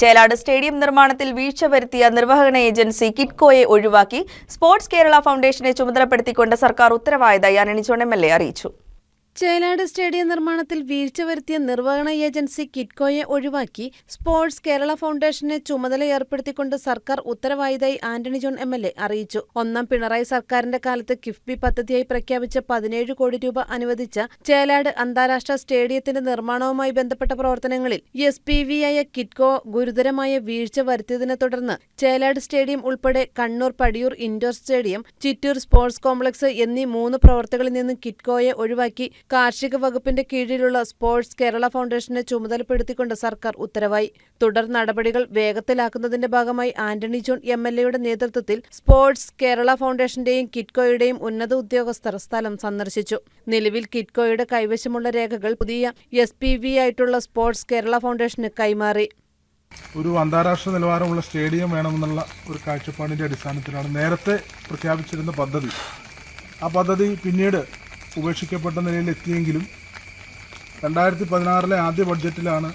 Chelad stadium നിർമ്മാണത്തിൽ വീഴ്ച വരുത്തിയ നിർവഹണ ഏജൻസി കിറ്റ്കോയെ ഒഴിവാക്കി സ്പോർട്സ് കേരള ഫൗണ്ടേഷനെ ചുമതലപ്പെടുത്തിക്കൊണ്ട് സർക്കാർ ഉത്തരവായതായി അനണിച്ചോൺ എ അറിയിച്ചു. ചേലാട് സ്റ്റേഡിയം നിർമ്മാണത്തിൽ വീഴ്ച വരുത്തിയ നിർവഹണ ഏജൻസി കിറ്റ്കോയെ ഒഴിവാക്കി സ്പോർട്സ് കേരള ഫൗണ്ടേഷനെ ചുമതല ഏർപ്പെടുത്തിക്കൊണ്ട് സർക്കാർ ഉത്തരവായതായി Antony John M L A അറിയിച്ചു. ഒന്നാം പിണറായി സർക്കാരിന്റെ കാലത്ത് കിഫ്ബി പദ്ധതിയായി പ്രഖ്യാപിച്ച പതിനേഴ് കോടി രൂപ അനുവദിച്ച ചേലാട് അന്താരാഷ്ട്ര സ്റ്റേഡിയത്തിന്റെ നിർമ്മാണവുമായി ബന്ധപ്പെട്ട പ്രവർത്തനങ്ങളിൽ എസ് പി വി ആയ കിറ്റ്കോ ഗുരുതരമായ വീഴ്ച വരുത്തിയതിനെ തുടർന്ന് ചേലാട് സ്റ്റേഡിയം ഉൾപ്പെടെ Kannur Padiyoor indoor stadium Chittur sports complex എന്നീ മൂന്ന് പ്രവർത്തകളിൽ നിന്നും കിറ്റ്കോയെ ഒഴിവാക്കി കാർഷിക വകുപ്പിന്റെ കീഴിലുള്ള സ്പോർട്സ് കേരള ഫൗണ്ടേഷനെ ചുമതലപ്പെടുത്തിക്കൊണ്ട് സർക്കാർ ഉത്തരവായി. തുടർ നടപടികൾ വേഗത്തിലാക്കുന്നതിന്റെ ഭാഗമായി ആന്റണി ജോൺ എം എൽ എയുടെ നേതൃത്വത്തിൽ സ്പോർട്സ് കേരള ഫൗണ്ടേഷന്റെയും കിറ്റ്കോയുടെയും ഉന്നത ഉദ്യോഗസ്ഥർ സ്ഥലം സന്ദർശിച്ചു. നിലവിൽ കിറ്റ്കോയുടെ കൈവശമുള്ള രേഖകൾ പുതിയ എസ് പി വി ആയിട്ടുള്ള സ്പോർട്സ് കേരള ഫൗണ്ടേഷന് കൈമാറി. ഒരു അന്താരാഷ്ട്ര നിലവാരമുള്ള സ്റ്റേഡിയം വേണമെന്നുള്ള ഒരു കാഴ്ചപ്പാടിന്റെ അടിസ്ഥാനത്തിലാണ് നേരത്തെ പ്രഖ്യാപിച്ചിരുന്ന പദ്ധതി. ആ പദ്ധതി പിന്നീട് ഉപേക്ഷിക്കപ്പെട്ട നിലയിൽ എത്തിയെങ്കിലും രണ്ടായിരത്തി പതിനാറിലെ ആദ്യ ബഡ്ജറ്റിലാണ്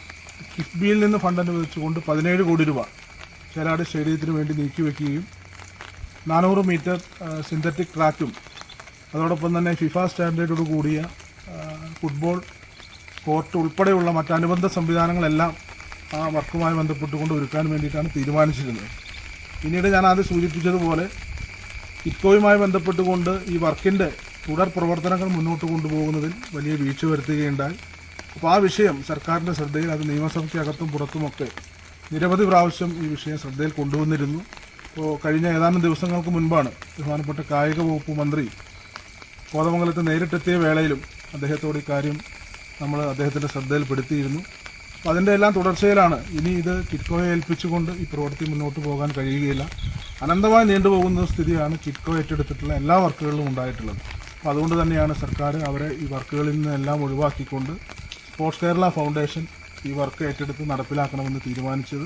കിഫ്ബിയിൽ നിന്ന് ഫണ്ട് അനുവദിച്ചുകൊണ്ട് പതിനേഴ് കോടി രൂപ ചേരാട് സ്റ്റേഡിയത്തിന് വേണ്ടി നീക്കിവെക്കുകയും നാനൂറ് മീറ്റർ സിന്തറ്റിക് ട്രാക്കും അതോടൊപ്പം തന്നെ ഫിഫ സ്റ്റാൻഡേർഡോട് കൂടിയ ഫുട്ബോൾ കോർട്ട് ഉൾപ്പെടെയുള്ള മറ്റനുബന്ധ സംവിധാനങ്ങളെല്ലാം ആ വർക്കുമായി ബന്ധപ്പെട്ടുകൊണ്ട് ഒരുക്കാൻ വേണ്ടിയിട്ടാണ് തീരുമാനിച്ചിരുന്നത്. പിന്നീട് ഞാൻ ആദ്യം സൂചിപ്പിച്ചതുപോലെ ഇക്കോയുമായി ബന്ധപ്പെട്ടുകൊണ്ട് ഈ വർക്കിന്റെ തുടർ പ്രവർത്തനങ്ങൾ മുന്നോട്ട് കൊണ്ടുപോകുന്നതിൽ വലിയ വീഴ്ച വരുത്തുകയുണ്ടായി. അപ്പോൾ ആ വിഷയം സർക്കാരിന്റെ ശ്രദ്ധയിൽ അത് നിയമസഭയ്ക്കകത്തും പുറത്തുമൊക്കെ നിരവധി പ്രാവശ്യം ഈ വിഷയം ശ്രദ്ധയിൽ കൊണ്ടുവന്നിരുന്നു. അപ്പോൾ കഴിഞ്ഞ ഏതാനും ദിവസങ്ങൾക്ക് മുൻപാണ് ബഹുമാനപ്പെട്ട കായിക വകുപ്പ് മന്ത്രി കോതമംഗലത്ത് നേരിട്ടെത്തിയ വേളയിലും അദ്ദേഹത്തോട് ഇക്കാര്യം നമ്മൾ അദ്ദേഹത്തിന്റെ ശ്രദ്ധയിൽപ്പെടുത്തിയിരുന്നു. അപ്പോൾ അതിന്റെ എല്ലാം തുടർച്ചയിലാണ് ഇനി ഇത് കിറ്റ്കോയെ ഏൽപ്പിച്ചുകൊണ്ട് ഈ പ്രവൃത്തി മുന്നോട്ട് പോകാൻ കഴിയുകയില്ല. അനന്തമായി നീണ്ടുപോകുന്ന സ്ഥിതിയാണ് കിറ്റ്കോ ഏറ്റെടുത്തിട്ടുള്ള എല്ലാ വർക്കുകളിലും ഉണ്ടായിട്ടുള്ളത്. അപ്പോൾ അതുകൊണ്ട് തന്നെയാണ് സർക്കാർ അവരെ ഈ വർക്കുകളിൽ നിന്നെല്ലാം ഒഴിവാക്കിക്കൊണ്ട് സ്പോർട്സ് കേരള ഫൗണ്ടേഷൻ ഈ വർക്ക് ഏറ്റെടുത്ത് നടപ്പിലാക്കണമെന്ന് തീരുമാനിച്ചത്.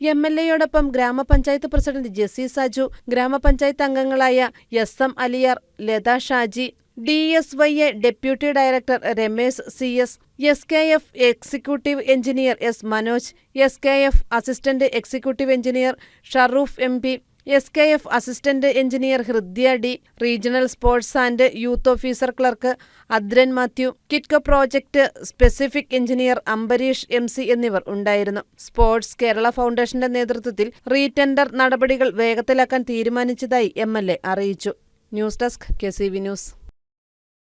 എം എൽ എയോടൊപ്പം ഗ്രാമപഞ്ചായത്ത് പ്രസിഡന്റ് ജെസി സാജു ഗ്രാമപഞ്ചായത്ത് അംഗങ്ങളായ S M Aliyar Latha Shaji D S Y A deputy director Ramesh C S S K F executive engineer S Manoj S K F assistant executive engineer Sharuf M P S K F assistant engineer Hridya D regional sports and youth officer clerk Adran Mathew KITCO project specific engineer Ambareesh M C എന്നിവർ ഉണ്ടായിരുന്നു. Sports Kerala ഫൗണ്ടേഷന്റെ നേതൃത്വത്തിൽ re-tender നടപടികൾ വേഗത്തിലാക്കാൻ തീരുമാനിച്ചതായി M അറിയിച്ചു. News desk K news